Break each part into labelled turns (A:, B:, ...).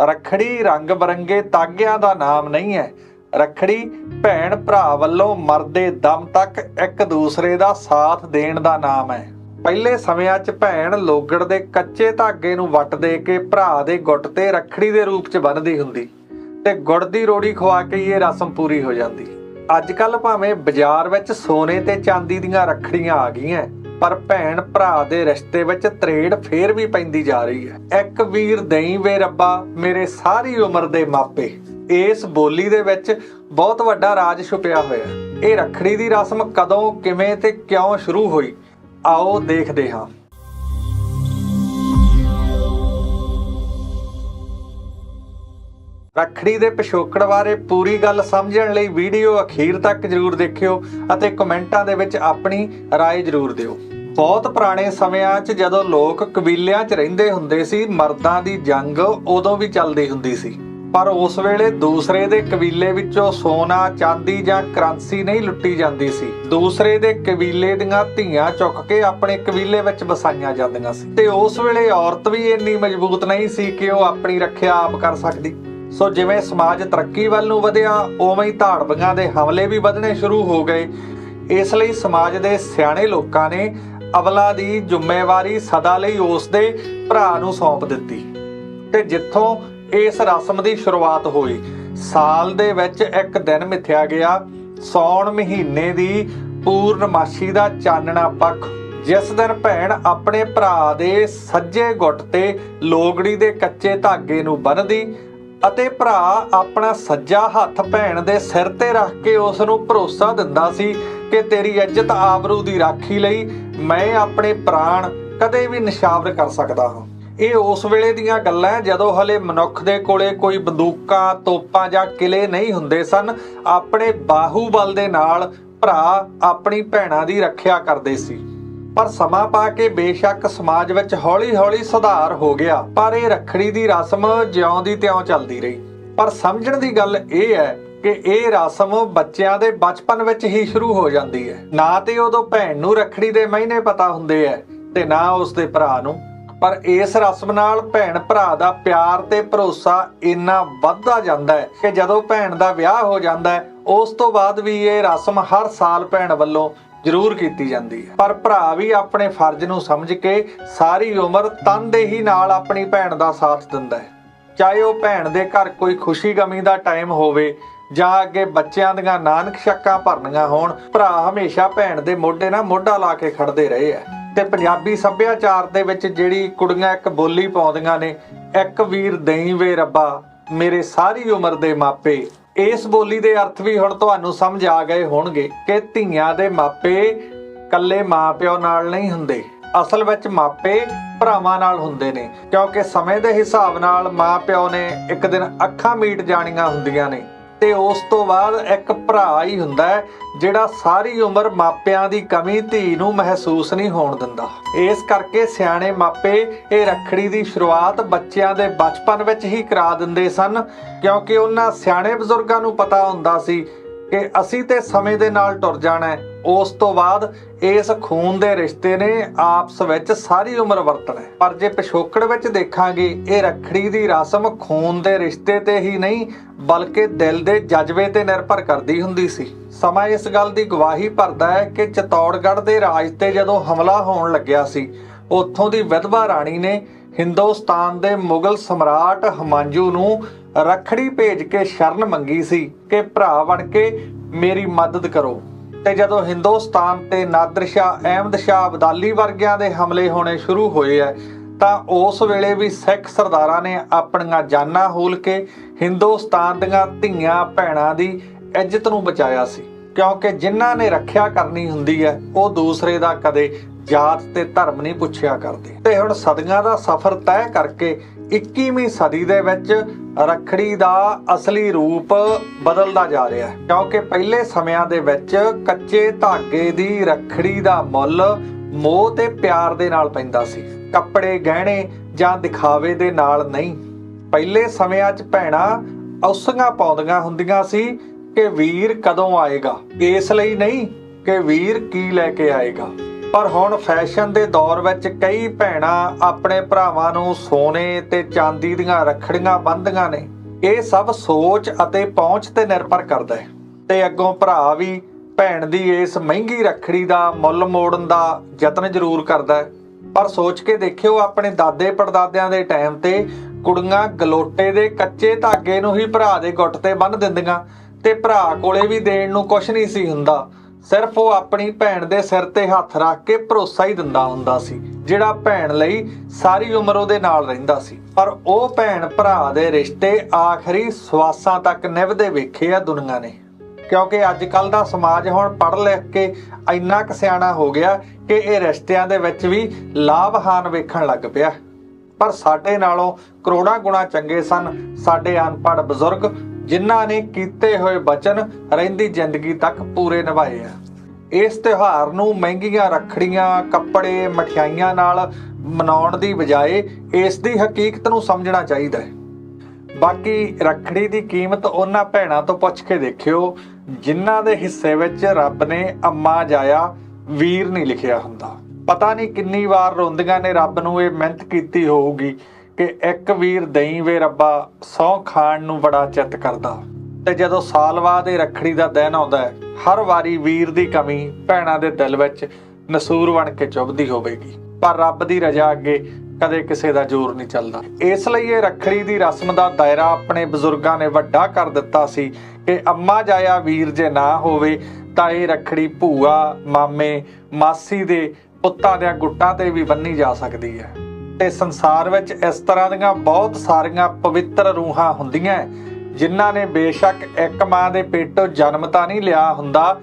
A: ਰੱਖੜੀ ਰੰਗ ਬਰੰਗੇ ਤਾਗਿਆਂ ਦਾ ਨਾਮ ਨਹੀਂ ਹੈ। ਰੱਖੜੀ ਭੈਣ ਭਰਾ ਵੱਲੋਂ ਮਰਦੇ ਦਮ ਤੱਕ ਇੱਕ ਦੂਸਰੇ ਦਾ ਸਾਥ ਦੇਣ ਦਾ ਨਾਮ ਹੈ। ਪਹਿਲੇ ਸਮਿਆਂ 'ਚ ਭੈਣ ਲੋਗੜ ਦੇ ਕੱਚੇ ਧਾਗੇ ਨੂੰ ਵੱਟ ਦੇ ਕੇ ਭਰਾ ਦੇ ਗੁੱਟ ਤੇ ਰੱਖੜੀ ਦੇ ਰੂਪ 'ਚ ਬੰਨ੍ਹਦੀ ਹੁੰਦੀ ਤੇ ਗੁੜ ਦੀ ਰੋੜੀ ਖਵਾ ਕੇ ਇਹ ਰਸਮ ਪੂਰੀ ਹੋ ਜਾਂਦੀ। ਅੱਜ ਕੱਲ ਭਾਵੇਂ ਬਾਜ਼ਾਰ ਵਿੱਚ ਸੋਨੇ ਤੇ ਚਾਂਦੀ ਦੀਆਂ ਰੱਖੜੀਆਂ ਆ ਗਈਆਂ ਪਰ ਭੈਣ ਭਰਾ ਦੇ ਰਿਸ਼ਤੇ ਵਿੱਚ ਤਰੇੜ ਫੇਰ ਵੀ ਪੈਂਦੀ ਜਾ ਰਹੀ ਹੈ। ਇੱਕ ਵੀਰ ਦਈ ਵੇ ਰੱਬਾ, ਮੇਰੇ ਸਾਰੀ ਉਮਰ ਦੇ ਮਾਪੇ। ਇਸ ਬੋਲੀ ਦੇ ਵਿੱਚ ਬਹੁਤ ਵੱਡਾ ਰਾਜ ਛੁਪਿਆ ਹੋਇਆ ਹੈ। ਇਹ ਰੱਖੜੀ ਦੀ ਰਸਮ ਕਦੋਂ, ਕਿਵੇਂ ਤੇ ਕਿਉਂ ਸ਼ੁਰੂ ਹੋਈ? ਆਓ ਦੇਖਦੇ ਹਾਂ। ਰੱਖੜੀ ਦੇ ਪਿਛੋਕੜ ਬਾਰੇ ਪੂਰੀ ਗੱਲ ਸਮਝਣ ਲਈ ਵੀਡੀਓ ਅਖੀਰ ਤੱਕ ਜਰੂਰ ਦੇਖਿਓ ਅਤੇ ਕਮੈਂਟਾਂ ਦੇ ਵਿੱਚ ਆਪਣੀ رائے ਜਰੂਰ ਦਿਓ ਬਹੁਤ ਪੁਰਾਣੇ ਸਮਿਆਂ 'ਚ ਜਦੋਂ ਲੋਕ ਕਬੀਲਿਆਂ 'ਚ ਰਹਿੰਦੇ ਹੁੰਦੇ ਸੀ ਮਰਦਾਂ ਦੀ ਜੰਗ ਉਦੋਂ ਵੀ ਚੱਲਦੀ ਹੁੰਦੀ ਸੀ ਪਰ ਉਸ ਵੇਲੇ ਦੂਸਰੇ ਦੇ ਕਬੀਲੇ ਵਿੱਚੋਂ ਸੋਨਾ ਚਾਂਦੀ ਜਾਂ ਕਰੰਸੀ ਨਹੀਂ ਲੁੱਟੀ ਜਾਂਦੀ ਸੀ ਦੂਸਰੇ ਦੇ ਕਬੀਲੇ ਦੀਆਂ ਧੀਆਂ ਚੁੱਕ ਕੇ ਆਪਣੇ ਕਬੀਲੇ ਵਿੱਚ ਵਸਾਈਆਂ ਜਾਂਦੀਆਂ ਸੀ ਤੇ ਉਸ ਵੇਲੇ ਔਰਤ ਵੀ ਇੰਨੀ ਮਜ਼ਬੂਤ ਨਹੀਂ ਸੀ ਕਿ ਉਹ ਆਪਣੀ ਰੱਖਿਆ ਆਪ ਕਰ ਸਕਦੀ ਸੋ ਜਿਵੇਂ ਸਮਾਜ ਤਰੱਕੀ ਵੱਲ ਨੂੰ ਵਧਿਆ, ਉਵੇਂ ਹੀ ਧਾੜਵੀਆਂ ਦੇ ਹਮਲੇ ਵੀ ਵਧਣੇ ਸ਼ੁਰੂ ਹੋ ਗਏ। ਇਸ ਲਈ ਸਮਾਜ ਦੇ ਸਿਆਣੇ ਲੋਕਾਂ ਨੇ ਅਵਲਾ ਦੀ ਜ਼ਿੰਮੇਵਾਰੀ ਸਦਾ ਲਈ ਉਸ ਦੇ ਭਰਾ ਨੂੰ ਸੌਂਪ ਦਿੱਤੀ। ਤੇ ਜਿੱਥੋਂ ਇਸ ਰਸਮ ਦੀ ਸ਼ੁਰੂਆਤ ਹੋਈ, ਸਾਲ ਦੇ ਵਿੱਚ ਇੱਕ ਦਿਨ ਮਿਥਿਆ ਗਿਆ, ਸੌਣ ਮਹੀਨੇ ਦੀ ਪੂਰਨਮਾਸ਼ੀ ਦਾ ਚਾਨਣਾ ਪੱਖ, ਜਿਸ ਦਿਨ ਭੈਣ ਆਪਣੇ ਭਰਾ ਦੇ ਸੱਜੇ ਗੁੱਟ ਤੇ ਲੋਗੜੀ ਦੇ ਕੱਚੇ ਧਾਗੇ ਨੂੰ ਬੰਨਦੀ ਅਤੇ ਭਰਾ ਆਪਣਾ ਸੱਜਾ ਹੱਥ ਭੈਣ ਦੇ ਸਿਰ ਤੇ ਰੱਖ ਕੇ ਉਸ ਨੂੰ ਭਰੋਸਾ ਦਿੰਦਾ ਸੀ ਕਿ ਤੇਰੀ ਇੱਜ਼ਤ ਆਬਰੂ ਦੀ ਰਾਖੀ ਲਈ ਮੈਂ ਆਪਣੇ ਪ੍ਰਾਣ ਕਦੇ ਵੀ ਨਿਸ਼ਾਵਰ ਕਰ ਸਕਦਾ ਹਾਂ। ਇਹ ਉਸ ਵੇਲੇ ਦੀਆਂ ਗੱਲਾਂ ਜਦੋਂ ਹਲੇ ਮਨੁੱਖ ਦੇ ਕੋਲੇ ਕੋਈ ਬੰਦੂਕਾਂ, ਤੋਪਾਂ ਜਾਂ ਕਿਲੇ ਨਹੀਂ ਹੁੰਦੇ ਸਨ, ਆਪਣੇ ਬਾਹੂਬਲ ਦੇ ਨਾਲ ਭਰਾ ਆਪਣੀ ਭੈਣਾਂ ਦੀ ਰੱਖਿਆ ਕਰਦੇ ਸੀ। ਪਰ ਸਮਾਂ ਪਾ ਕੇ ਬੇਸ਼ੱਕ ਸਮਾਜ ਵਿੱਚ ਹੌਲੀ-ਹੌਲੀ ਸੁਧਾਰ ਹੋ ਗਿਆ, ਪਰ ਇਹ ਰੱਖੜੀ ਦੀ ਰਸਮ ਜਿਉਂ ਦੀ ਤਿਉਂ ਚੱਲਦੀ ਰਹੀ। ਪਰ ਸਮਝਣ ਦੀ ਗੱਲ ਇਹ ਹੈ ਕਿ ਇਹ ਰਸਮ ਬੱਚਿਆਂ ਦੇ ਬਚਪਨ ਵਿੱਚ ਹੀ ਸ਼ੁਰੂ ਹੋ ਜਾਂਦੀ ਹੈ। ਨਾ ਤੇ ਉਦੋਂ ਭੈਣ ਨੂੰ ਰੱਖੜੀ ਦੇ ਮਹੀਨੇ ਪਤਾ ਹੁੰਦੇ ਐ ਤੇ ਨਾ ਉਸ ਦੇ ਭਰਾ ਨੂੰ। ਪਰ ਇਸ ਰਸਮ ਨਾਲ ਭੈਣ ਭਰਾ ਦਾ ਪਿਆਰ ਤੇ ਭਰੋਸਾ ਇੰਨਾ ਵੱਧਦਾ ਜਾਂਦਾ ਹੈ ਕਿ ਜਦੋਂ ਭੈਣ ਦਾ ਵਿਆਹ ਹੋ ਜਾਂਦਾ ਹੈ, ਉਸ ਤੋਂ ਬਾਅਦ ਵੀ ਇਹ ਰਸਮ ਹਰ ਸਾਲ ਭੈਣ ਵੱਲੋਂ ਜ਼ਰੂਰ ਕੀਤੀ ਜਾਂਦੀ ਹੈ। ਪਰ ਭਰਾ ਵੀ ਆਪਣੇ ਫਰਜ਼ ਨੂੰ ਸਮਝ ਕੇ ਸਾਰੀ ਉਮਰ ਤਨਦੇਹੀ ਨਾਲ ਆਪਣੀ ਭੈਣ ਦਾ ਸਾਥ ਦਿੰਦਾ ਹੈ। ਚਾਹੇ ਉਹ ਭੈਣ ਦੇ ਘਰ ਕੋਈ ਖੁਸ਼ੀ ਗਮੀ ਦਾ ਟਾਈਮ ਹੋਵੇ ਜਾਂ ਅੱਗੇ ਬੱਚਿਆਂ ਦੀਆਂ ਨਾਨਕ ਸ਼ੱਕਾਂ ਭਰਨੀਆਂ ਹੋਣ, ਭਰਾ ਹਮੇਸ਼ਾ ਭੈਣ ਦੇ ਮੋਢੇ ਨਾਲ ਮੋਢਾ ਲਾ ਕੇ ਖੜਦੇ ਰਹੇ ਆ ਤੇ ਪੰਜਾਬੀ ਸੱਭਿਆਚਾਰ ਦੇ ਵਿੱਚ ਜਿਹੜੀ ਕੁੜੀਆਂ ਇੱਕ ਬੋਲੀ ਪਾਉਂਦੀਆਂ ਨੇ, ਇੱਕ ਵੀਰ ਦਹੀਂ ਵੇ ਰੱਬਾ, ਮੇਰੇ ਸਾਰੀ ਉਮਰ ਦੇ ਮਾਪੇ ਇਸ ਬੋਲੀ ਦੇ ਅਰਥ ਵੀ ਹੁਣ ਤੁਹਾਨੂੰ ਸਮਝ ਆ ਗਏ ਹੋਣਗੇ ਕਿ ਧੀਆਂ ਦੇ ਮਾਪੇ ਕੱਲੇ ਮਾਪਿਓ ਨਾਲ ਨਹੀਂ ਹੁੰਦੇ। ਅਸਲ ਵਿੱਚ ਮਾਪੇ ਭਰਾਵਾਂ ਨਾਲ ਹੁੰਦੇ ਨੇ, ਕਿਉਂਕਿ ਸਮੇਂ ਦੇ ਹਿਸਾਬ ਨਾਲ ਮਾਪਿਓ ਨੇ ਇੱਕ ਦਿਨ ਅੱਖਾਂ ਮੀਟ ਜਾਣੀਆਂ ਹੁੰਦੀਆਂ ਨੇ। ਤੇ ਉਸ ਤੋਂ ਬਾਅਦ ਇੱਕ ਭਰਾ ਹੀ ਹੁੰਦਾ ਹੈ, ਜਿਹੜਾ ਸਾਰੀ ਉਮਰ ਮਾਪਿਆਂ ਦੀ ਕਮੀ ਧੀ ਨੂੰ ਮਹਿਸੂਸ ਨਹੀਂ ਹੋਣ ਦਿੰਦਾ। ਇਸ ਕਰਕੇ ਸਿਆਣੇ ਮਾਪੇ ਇਹ ਰੱਖੜੀ ਦੀ ਸ਼ੁਰੂਆਤ ਬੱਚਿਆਂ ਦੇ ਬਚਪਨ ਵਿੱਚ ਹੀ ਕਰਾ ਦਿੰਦੇ ਸਨ, ਕਿਉਂਕਿ ਉਹਨਾਂ ਸਿਆਣੇ ਬਜ਼ੁਰਗਾਂ ਨੂੰ ਪਤਾ ਹੁੰਦਾ ਸੀ ਕਿ ਅਸੀਂ ਤੇ ਸਮੇਂ ਦੇ ਨਾਲ ਟੁਰ ਜਾਣਾ ਹੈ। ਉਸ ਤੋਂ ਬਾਅਦ ਇਸ ਖੂਨ ਦੇ ਰਿਸ਼ਤੇ ਨੇ ਆਪਸ ਵਿੱਚ ਸਾਰੀ ਉਮਰ ਵਰਤਣਾ ਪਰ ਜੇ ਪਿਛੋਕੜ ਵਿੱਚ ਦੇਖਾਂਗੇ, ਇਹ ਰੱਖੜੀ ਦੀ ਰਸਮ ਖੂਨ ਦੇ ਰਿਸ਼ਤੇ ਤੇ ਹੀ ਨਹੀਂ, ਬਲਕਿ ਦਿਲ ਦੇ ਜਜ਼ਬੇ ਤੇ ਨਿਰਭਰ ਕਰਦੀ ਹੁੰਦੀ ਸੀ। ਸਮਾਂ ਇਸ ਗੱਲ ਦੀ ਗਵਾਹੀ ਭਰਦਾ ਹੈ ਕਿ ਚਤੌੜਗੜ੍ਹ ਦੇ ਰਾਜ ਤੇ ਜਦੋਂ ਹਮਲਾ ਹੋਣ ਲੱਗਿਆ ਸੀ, ਉੱਥੋਂ ਦੀ ਵਿਧਵਾ ਰਾਣੀ ਨੇ ਹਿੰਦੁਸਤਾਨ ਦੇ ਮੁਗਲ ਸਮਰਾਟ ਹਮਾਂਜੂ ਨੂੰ ਰੱਖੜੀ ਭੇਜ ਕੇ ਸ਼ਰਨ ਮੰਗੀ ਸੀ ਕਿ ਭਰਾ ਬਣ ਕੇ ਮੇਰੀ ਮਦਦ ਕਰੋ। ਤੇ ਜਦੋਂ ਹਿੰਦੁਸਤਾਨ ਤੇ ਨਾਦਰ ਸ਼ਾਹ, ਅਹਿਮਦ ਸ਼ਾਹ, ਅਬਦਾਲੀ ਵਰਗਿਆਂ ਦੇ ਹਮਲੇ ਹੋਣੇ ਸ਼ੁਰੂ ਹੋਏ ਐ, ਤਾਂ ਉਸ ਵੇਲੇ ਵੀ ਸਿੱਖ ਸਰਦਾਰਾਂ ਨੇ ਆਪਣੀਆਂ ਜਾਨਾਂ ਹੂਲ ਕੇ ਹਿੰਦੁਸਤਾਨ ਦੀਆਂ ਧੀਆਂ ਭੈਣਾਂ ਦੀ ਇੱਜ਼ਤ ਨੂੰ ਬਚਾਇਆ ਸੀ। ਕਿਉਂਕਿ ਜਿਨ੍ਹਾਂ ਨੇ ਰੱਖਿਆ ਕਰਨੀ ਹੁੰਦੀ ਹੈ ਉਹ ਦੂਸਰੇ ਦਾ ਕਦੇ ਜਾਤ ਤੇ ਧਰਮ ਨਹੀਂ ਪੁੱਛਿਆ ਕਰਦੇ। ਤੇ ਹੁਣ ਸਦੀਆਂ ਦਾ ਸਫ਼ਰ ਤੈਅ ਕਰਕੇ 21ਵੀਂ ਸਦੀ ਦੇ ਵਿੱਚ ਰੱਖੜੀ ਦਾ ਅਸਲੀ ਰੂਪ ਬਦਲਦਾ ਜਾ ਰਿਹਾ ਹੈ। ਕਿਉਂਕਿ ਪਹਿਲੇ ਸਮਿਆਂ ਦੇ ਵਿੱਚ ਕੱਚੇ ਧਾਗੇ ਦੀ ਰੱਖੜੀ ਦਾ ਮੁੱਲ ਮੋਹ ਤੇ ਪਿਆਰ ਦੇ ਨਾਲ ਪੈਂਦਾ ਸੀ। ਕੱਪੜੇ ਗਹਿਣੇ ਜਾਂ ਦਿਖਾਵੇ ਦੇ ਨਾਲ ਨਹੀਂ। ਪਹਿਲੇ ਸਮਿਆਂ 'ਚ ਭੈਣਾਂ ਔਸੀਆਂ ਪਾਉਂਦੀਆਂ ਹੁੰਦੀਆਂ ਸੀ ਕਿ ਵੀਰ ਕਦੋਂ ਆਏਗਾ। ਇਸ ਲਈ ਨਹੀਂ ਕਿ ਵੀਰ ਕੀ ਲੈ ਕੇ ਆਏਗਾ। ਪਰ ਹੁਣ ਫੈਸ਼ਨ ਦੇ ਦੌਰ ਵਿੱਚ ਕਈ ਭੈਣਾਂ ਆਪਣੇ ਭਰਾਵਾਂ ਨੂੰ ਸੋਨੇ ਤੇ ਚਾਂਦੀ ਦੀਆਂ ਰੱਖੜੀਆਂ ਬੰਨ੍ਹਦੀਆਂ ਨੇ। ਇਹ ਸਭ ਸੋਚ ਅਤੇ ਪਹੁੰਚ ਤੇ ਨਿਰਭਰ ਕਰਦਾ ਹੈ। ਤੇ ਅੱਗੋਂ ਭਰਾ ਵੀ ਭੈਣ ਦੀ ਇਸ ਮਹਿੰਗੀ ਰੱਖੜੀ ਦਾ ਮੁੱਲ ਮੋੜਨ ਦਾ ਯਤਨ ਜ਼ਰੂਰ ਕਰਦਾ ਹੈ। ਪਰ ਸੋਚ ਕੇ ਦੇਖਿਓ, ਆਪਣੇ ਦਾਦੇ ਪੜਦਾਦਿਆਂ ਦੇ ਟਾਈਮ ਤੇ ਕੁੜੀਆਂ ਗਲੋਟੇ ਦੇ ਕੱਚੇ ਧਾਗੇ ਨੂੰ ਹੀ ਭਰਾ ਦੇ ਗੁੱਟ ਤੇ ਬੰਨ੍ਹ ਦਿੰਦੀਆਂ ਤੇ ਭਰਾ ਕੋਲੇ ਵੀ ਦੇਣ ਨੂੰ ਕੁਝ ਨਹੀਂ ਸੀ ਹੁੰਦਾ। ਸਿਰਫ ਉਹ ਆਪਣੀ ਭੈਣ ਦੇ ਸਿਰ ਤੇ ਹੱਥ ਰੱਖ ਕੇ ਭਰੋਸਾ ਹੀ ਦਿੰਦਾ ਹੁੰਦਾ ਸੀ, ਜਿਹੜਾ ਭੈਣ ਲਈ ਸਾਰੀ ਉਮਰ ਉਹਦੇ ਨਾਲ ਰਹਿੰਦਾ ਸੀ। ਪਰ ਉਹ ਭੈਣ ਭਰਾ ਦੇ ਰਿਸ਼ਤੇ ਆਖਰੀ ਸਵਾਸਾਂ ਤੱਕ ਨਿਭਦੇ ਵੇਖੇ ਆ ਦੁਨੀਆ ਨੇ। ਕਿਉਂਕਿ ਅੱਜ ਕੱਲ ਦਾ ਸਮਾਜ ਹੁਣ ਪੜ੍ਹ ਲਿਖ ਕੇ ਇੰਨਾ ਕੁ ਸਿਆਣਾ ਹੋ ਗਿਆ ਕਿ ਇਹ ਰਿਸ਼ਤਿਆਂ ਦੇ ਵਿੱਚ ਵੀ ਲਾਭਹਾਨ ਵੇਖਣ ਲੱਗ ਪਿਆ। ਪਰ ਸਾਡੇ ਨਾਲੋਂ ਕਰੋੜਾਂ ਗੁਣਾ ਚੰਗੇ ਸਨ ਸਾਡੇ ਅਨਪੜ੍ਹ ਬਜ਼ੁਰਗ ਜਿਨ੍ਹਾਂ ਨੇ ਕੀਤੇ ਹੋਏ ਬਚਨ ਰਹਿੰਦੀ ਜ਼ਿੰਦਗੀ ਤੱਕ ਪੂਰੇ ਨਿਭਾਏ ਆ। ਇਸ ਤਿਉਹਾਰ ਨੂੰ ਮਹਿੰਗੀਆਂ ਰੱਖੜੀਆਂ, ਕੱਪੜੇ, ਮਠਿਆਈਆਂ ਨਾਲ ਮਨਾਉਣ ਦੀ ਬਜਾਏ ਇਸ ਦੀ ਹਕੀਕਤ ਨੂੰ ਸਮਝਣਾ ਚਾਹੀਦਾ ਹੈ। ਬਾਕੀ ਰੱਖੜੀ ਦੀ ਕੀਮਤ ਉਹਨਾਂ ਭੈਣਾਂ ਤੋਂ ਪੁੱਛ ਕੇ ਦੇਖਿਓ, ਜਿਨ੍ਹਾਂ ਦੇ ਹਿੱਸੇ ਵਿੱਚ ਰੱਬ ਨੇ ਅੰਮਾ ਜਾਇਆ, ਵੀਰ ਨਹੀਂ ਲਿਖਿਆ ਹੁੰਦਾ। ਪਤਾ ਨਹੀਂ ਕਿੰਨੀ ਵਾਰ ਰੋਂਦੀਆਂ ਨੇ, ਰੱਬ ਨੂੰ ਇਹ ਮਿਹਨਤ ਕੀਤੀ ਹੋਊਗੀ। ਕਿ ਇੱਕ ਵੀਰ ਦਈ ਵੇ ਰੱਬਾ ਸੌ ਖਾਣ ਨੂੰ ਬੜਾ ਚਿੱਤ ਕਰਦਾ। ਤੇ ਜਦੋਂ ਸਾਲ ਬਾਅਦ ਇਹ ਰੱਖੜੀ ਦਾ ਦਿਨ ਆਉਂਦਾ ਹੈ, ਹਰ ਵਾਰੀ ਵੀਰ ਦੀ ਕਮੀ ਭੈਣਾਂ ਦੇ ਦਿਲ ਵਿੱਚ ਨਸੂਰ ਬਣ ਕੇ ਚੁੱਭਦੀ ਹੋਵੇਗੀ। ਪਰ ਰੱਬ ਦੀ ਰਜ਼ਾ ਅੱਗੇ ਕਦੇ ਕਿਸੇ ਦਾ ਜ਼ੋਰ ਨਹੀਂ ਚੱਲਦਾ। ਇਸ ਲਈ ਇਹ ਰੱਖੜੀ ਦੀ ਰਸਮ ਦਾ ਦਾਇਰਾ ਆਪਣੇ ਬਜ਼ੁਰਗਾਂ ਨੇ ਵੱਡਾ ਕਰ ਦਿੱਤਾ ਸੀ ਕਿ ਅੰਮਾ ਜਾਇਆ ਵੀਰ ਜੇ ਨਾ ਹੋਵੇ, ਤਾਂ ਇਹ ਰੱਖੜੀ ਭੂਆ, ਮਾਮੇ, ਮਾਸੀ ਦੇ ਪੁੱਤਾਂ ਦੇ ਗੁੱਟਾਂ ਤੇ ਵੀ ਬੰਨੀ ਜਾ ਸਕਦੀ ਹੈ। ਤੇ ਸੰਸਾਰ ਵਿੱਚ ਇਸ ਤਰ੍ਹਾਂ ਦੀਆਂ ਬਹੁਤ ਸਾਰੀਆਂ ਪਵਿੱਤਰ ਰੂਹਾਂ ਹੁੰਦੀਆਂ ਹੈ, ਜਿਨ੍ਹਾਂ ਨੇ ਬੇਸ਼ੱਕ ਇੱਕ ਮਾਂ ਦੇ ਪੇਟੋਂ ਜਨਮ ਤਾਂ ਨਹੀਂ ਲਿਆ ਹੁੰਦਾ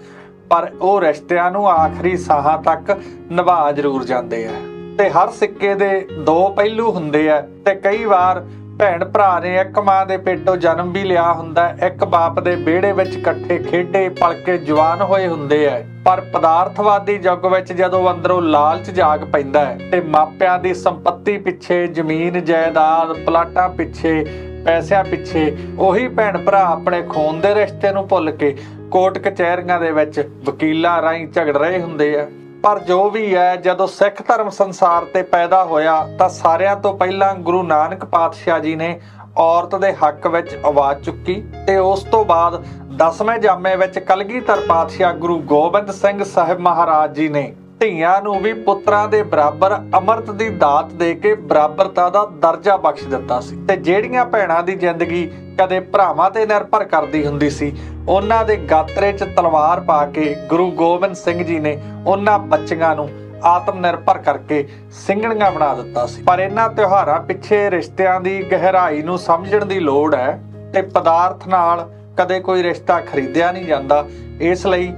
A: ਪਰ ਉਹ ਰਿਸ਼ਤਿਆਂ ਨੂੰ ਆਖਰੀ ਸਾਹਾਂ ਤੱਕ ਨਿਭਾ ਜ਼ਰੂਰ ਜਾਂਦੇ ਆ ਤੇ ਹਰ ਸਿੱਕੇ ਦੇ ਦੋ ਪਹਿਲੂ ਹੁੰਦੇ ਆ ਤੇ ਕਈ ਵਾਰ ਭੈਣ ਭਰਾ ਨੇ ਇੱਕ ਮਾਂ ਦੇ ਪੇਟੋਂ ਜਨਮ ਵੀ ਲਿਆ ਹੁੰਦਾ ਹੈ, ਇੱਕ ਬਾਪ ਦੇ ਵਿਹੜੇ ਵਿੱਚ ਇਕੱਠੇ ਖੇਡੇ ਪਲਕੇ ਜਵਾਨ ਹੋਏ ਹੁੰਦੇ ਆ। ਪਰ ਪਦਾਰਥਵਾਦੀ ਯੁੱਗ ਵਿੱਚ ਜਦੋਂ ਅੰਦਰੋਂ ਲਾਲਚ ਜਾਗ ਪੈਂਦਾ ਹੈ ਤੇ ਮਾਪਿਆਂ ਦੀ ਸੰਪਤੀ ਪਿੱਛੇ ਜ਼ਮੀਨ ਜਾਇਦਾਦ ਪਲਾਟਾਂ ਪਿੱਛੇ ਪੈਸਿਆਂ ਪਿੱਛੇ ਉਹੀ ਭੈਣ ਭਰਾ ਆਪਣੇ ਖੂਨ ਦੇ ਰਿਸ਼ਤੇ ਨੂੰ ਭੁੱਲ ਕੇ ਕੋਰਟ ਕਚਹਿਰੀਆਂ ਦੇ ਵਿੱਚ ਵਕੀਲਾਂ ਰਾਹੀਂ ਝਗੜ ਰਹੇ ਹੁੰਦੇ ਆ। ਪਰ ਜੋ ਵੀ ਹੈ, ਜਦੋਂ ਸਿੱਖ ਧਰਮ ਸੰਸਾਰ ਤੇ ਪੈਦਾ ਹੋਇਆ, ਤਾਂ ਸਾਰਿਆਂ ਤੋਂ ਪਹਿਲਾਂ ਗੁਰੂ ਨਾਨਕ ਪਾਤਸ਼ਾਹ ਜੀ ਨੇ ਔਰਤ ਦੇ ਹੱਕ ਵਿੱਚ ਆਵਾਜ਼ ਚੁੱਕੀ ਤੇ ਉਸ ਤੋਂ ਬਾਅਦ ਦਸਵੇਂ ਜਾਮੇ ਵਿੱਚ ਕਲਗੀਧਰ ਪਾਤਸ਼ਾਹ ਗੁਰੂ ਗੋਬਿੰਦ ਸਿੰਘ ਸਾਹਿਬ ਮਹਾਰਾਜ ਜੀ ਨੇ ਧੀਆਂ ਨੂੰ ਵੀ ਪੁੱਤਰਾਂ ਦੇ ਬਰਾਬਰ ਅਮਰਤ ਦੀ ਦਾਤ ਦੇ ਕੇ ਬਰਾਬਰਤਾ ਦਾ ਦਰਜਾ ਬਖਸ਼ ਦਿੱਤਾ ਸੀ। ਤੇ ਜਿਹੜੀਆਂ ਭੈਣਾਂ ਦੀ ਜ਼ਿੰਦਗੀ ਕਦੇ ਭਰਾਵਾਂ ਤੇ ਨਿਰਭਰ ਕਰਦੀ ਹੁੰਦੀ ਸੀ, ਉਹਨਾਂ ਦੇ ਗਾਤਰੇ 'ਚ ਤਲਵਾਰ ਪਾ ਕੇ ਗੁਰੂ ਗੋਬਿੰਦ ਸਿੰਘ ਜੀ ਨੇ ਉਹਨਾਂ ਬੱਚੀਆਂ ਨੂੰ ਆਤਮ ਨਿਰਭਰ ਕਰਕੇ ਸਿੰਘਣੀਆਂ ਬਣਾ ਦਿੱਤਾ ਸੀ। ਪਰ ਇਹਨਾਂ ਤਿਉਹਾਰਾਂ ਪਿੱਛੇ ਰਿਸ਼ਤਿਆਂ ਦੀ ਗਹਿਰਾਈ ਨੂੰ ਸਮਝਣ ਦੀ ਲੋੜ ਹੈ ਤੇ ਪਦਾਰਥ ਨਾਲ ਕਦੇ ਕੋਈ ਰਿਸ਼ਤਾ ਖਰੀਦਿਆ ਨਹੀਂ ਜਾਂਦਾ। ਇਸ ਲਈ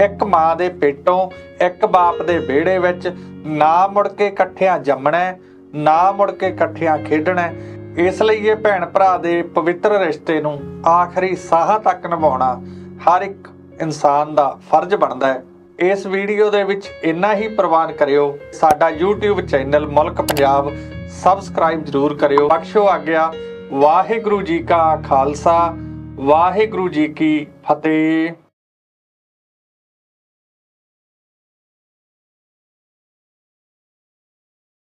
A: ਇੱਕ ਮਾਂ ਦੇ ਪੇਟੋਂ, ਇੱਕ ਬਾਪ ਦੇ ਵਿਹੜੇ ਵਿੱਚ, ਨਾ ਮੁੜ ਕੇ ਇਕੱਠਿਆਂ ਜੰਮਣਾ, ਨਾ ਮੁੜ ਕੇ ਇਕੱਠਿਆਂ ਖੇਡਣਾ। ਇਸ ਲਈ ਇਹ ਭੈਣ ਭਰਾ ਦੇ ਪਵਿੱਤਰ ਰਿਸ਼ਤੇ ਨੂੰ ਆਖਰੀ ਸਾਹ ਤੱਕ ਨਿਭਾਉਣਾ ਹਰ ਇੱਕ ਇਨਸਾਨ ਦਾ ਫਰਜ਼ ਬਣਦਾ ਹੈ। ਇਸ ਵੀਡੀਓ ਦੇ ਵਿੱਚ ਇੰਨਾ ਹੀ ਪ੍ਰਵਾਨ ਕਰਿਓ। ਸਾਡਾ YouTube ਚੈਨਲ ਮੁਲਕ ਪੰਜਾਬ ਸਬਸਕ੍ਰਾਈਬ ਜ਼ਰੂਰ ਕਰਿਓ। ਬਖਸ਼ੋ ਆਗਿਆ। ਵਾਹਿਗੁਰੂ ਜੀ ਕਾ ਖਾਲਸਾ। ਵਾਹਿਗੁਰੂ ਜੀ ਕੀ ਫਤਿਹ।